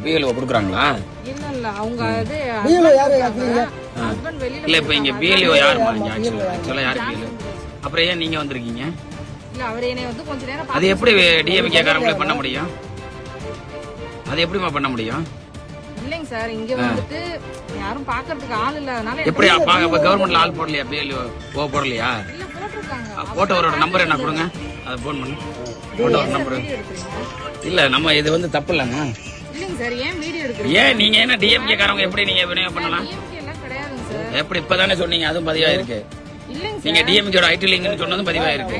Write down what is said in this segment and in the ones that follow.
BLO கொடுக்குறாங்களா? இல்ல இப்ப இங்க பிஎல்ஓ யாருமா இங்க ஆக்சுவலா யாரு பிஎல்ஓ அப்புறம் ஏன் நீங்க வந்திருக்கீங்க? அது எப்படி டிஎம்கே காரங்களே பண்ண முடியும்? அது எப்படிமா பண்ண முடியும்? இல்லைங்க சார் இங்க வந்துட்டு யாரும் பாக்குறதுக்கு ஆள் எப்படி கவர்மெண்ட்ல ஆள் போடலையா? பிஎல்ஓ ஓ போடலையா? போட்டோவரோட நம்பர் என்ன கொடுங்க? அதை ஃபோன் பண்ணு. போட்டோவர் நம்பர் இல்ல நம்ம இது வந்து தப்பு இல்லைங்க இல்லைங்க சார் ஏன் வீடியோ எடுக்கிறீங்க? ஏன் நீங்க என்ன டிஎம்கே காரங்க எப்படி நீங்க விநியோகம் பண்ணலாம்? எல்லாம் கிடையாதுங்க சார். எப்படி இப்பதானே சொன்னீங்க? அதுவும் பதிவா இருக்கு. இல்லைங்க நீங்க சார் டிஎம்கேட ஐடி லிங்க்னு சொன்னதும் பதிவா இருக்கு.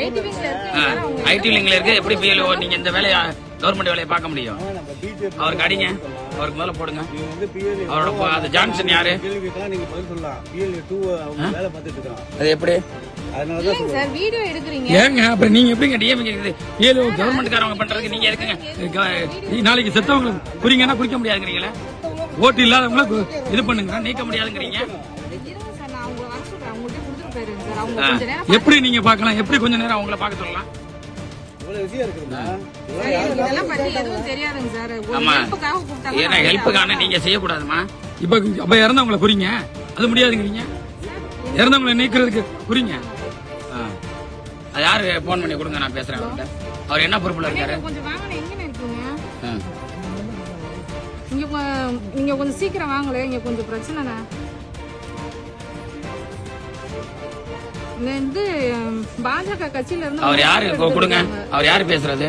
ஐடி லிங்க்ல இருக்கு. எப்படி பிஎல்ஓ நீங்க இந்த வேலையை கவர்மெண்ட் வேலையை பார்க்க முடியும்? அவருக்கு அடிங்க. அவருக்கு முதல்ல போடுங்க. அவரோட அது ஜான்சன் யாரு? அது எப்படி? சார் வீடியோ எடுக்கிறீங்க? ஏங்க அப்புறம் நீங்க எப்படிங்க டிஎம்கே பிஎல்ஓ கவர்மெண்ட் காரவங்க பண்றதுக்கு நீங்க இருக்குங்க நாளைக்கு செத்தவங்களுக்கு குறிங்கன்னா குறிக்க முடியாதுங்கிறீங்களே? ஓட்டு இல்லாதவங்கள கு- இது பண்ணுங்க நீக்க முடியாதுங்கிறீங்க? எப்படி நீங்க பார்க்கலாம்? எப்படி கொஞ்ச நேரம் அவங்கள பார்க்க சொல்லலாம்? ஏன்னா ஹெல்ப்புக்கான நீங்க செய்யக்கூடாதுமா. இப்ப அப்ப இறந்தவங்கள குறிங்க அது முடியாதுங்கிறீங்க. இறந்தவங்களை நீக்கிறதுக்கு ஆ. அது யாரு போன் பண்ணி கொடுங்க நான் பேசுறேன் அவர்கிட்ட. அவர் என்ன பொறுப்புல இருக்காரு? கொஞ்சம் வாங்க எங்க இருக்கீங்க. இங்க நீங்க கொஞ்சம் சீக்கிரம் வாங்கல இங்க கொஞ்சம் பிரச்சனைண்ணே வந்து பாஜக கட்சியில இருந்து அவர் யாரு? கொடுங்க. அவர் யாரு பேசுறது?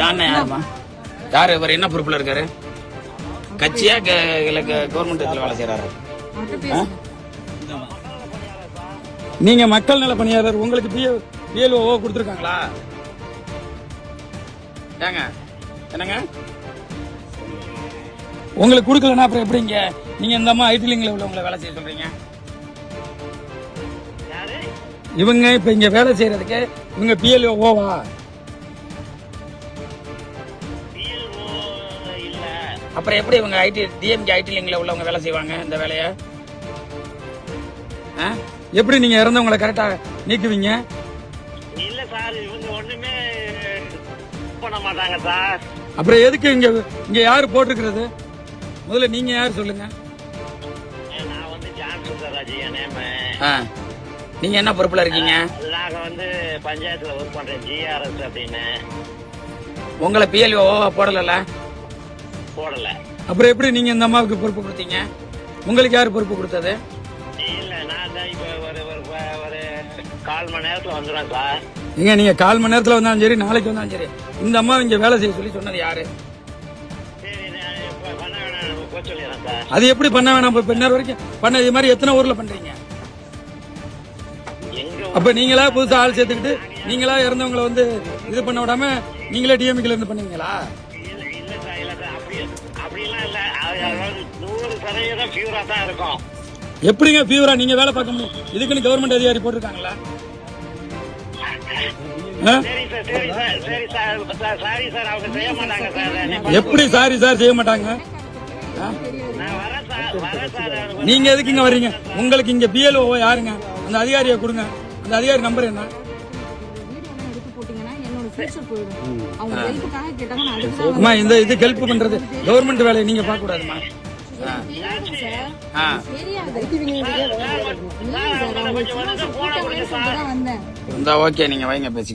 ஜான யாருமா யாரு? இவர் என்ன பொறுப்புல இருக்காரு? கட்சியா? கவர்மெண்ட் வேலை செய்யறாரு. நீங்க மக்கள் நல பணியாளர் உங்களுக்கு பிஎல்ஓ கொடுத்துருக்காங்களா? ஏங்க என்னங்க? உங்களுக்கு கொடுக்கலன்னா அப்புறம் எப்படிங்க நீங்க இந்த அம்மா ஐடி லிங்க்ல உள்ளவங்களை வேலை செய்ய சொல்றீங்க? இவங்க இப்ப இங்க வேலை செய்யறதுக்கு இவங்க பிஎல்ஓ ஓவா அப்புறம் எப்படி இவங்க ஐடி டிஎம்கே ஐடி லிங்க்ல உள்ளவங்க வேலை செய்வாங்க இந்த வேலையை? ஆ? எப்படி நீங்க இறந்தவங்களை கரெக்டா நீக்குவீங்க? இல்ல சார் இவங்க ஒண்ணுமே பண்ண மாட்டாங்க சார். அப்புறம் எதுக்கு இங்க இங்க யாரு போட்டிருக்கிறது? முதல்ல நீங்க யார் சொல்லுங்க. நான் வந்து ஜான் சுந்தரராஜ் என் நேம ஆ. நீங்க என்ன பொறுப்புல இருக்கீங்க? நாங்க வந்து பஞ்சாயத்துல ஒர்க் பண்றேன் ஜிஆர்எஸ் அப்படின்னு. உங்களை பிஎல்ஓ போடல போடல. அப்புறம் எப்படி நீங்க இந்த அம்மாவுக்கு பொறுப்பு கொடுத்தீங்க? உங்களுக்கு யார் பொறுப்பு கொடுத்தது? இல்ல கால் மணி நேரத்துல வந்துடுவேன் சார். ஏங்க நீங்க கால் மணி நேரத்துல வந்தாலும் சரி நாளைக்கு வந்தாலும் சரி. இந்த அம்மா இங்க வேலை செய்ய சொல்லி சொன்னது யாரு? சரி நான் இப்ப பண்ண வேணாம் போய் சொல்லிடுறேன் சார். அது எப்படி பண்ண வேணாம்? இப்ப நேரம் வரைக்கும் பண்ண இது மாதிரி எத்தனை ஊர்ல பண்றீங்க? எங்க அப்ப நீங்களா புதுசா ஆள் சேர்த்துக்கிட்டு நீங்களா இறந்தவங்களை வந்து இது பண்ண விடாம நீங்களே டிஎம்கேல இருந்து பண்ணுவீங்களா? இல்ல இல்ல சார் இல்ல சார். அப்படி அப்படிலாம் இல்ல. அது அதாவது நூறு சதவீதம் பியூரா தான் இருக்கும். எப்படிங்க ஃபீவரா நீங்க வேலை பார்க்க முடியும்? இதுக்குன்னு கவர்மெண்ட் அதிகாரி போட்டிருக்காங்களா? எப்படி சாரி சார் செய்ய மாட்டாங்க? நீங்க எதுக்கு இங்க வர்றீங்க? உங்களுக்கு இங்க பிஎல்ஓ யாருங்க? அந்த அதிகாரியை கொடுங்க. அந்த அதிகாரி நம்பர் என்ன? இந்த இது ஹெல்ப் பண்றது கவர்மெண்ட் வேலையை நீங்க பார்க்க கூடாதுமா ஓகே நீங்க வைங்க பேசி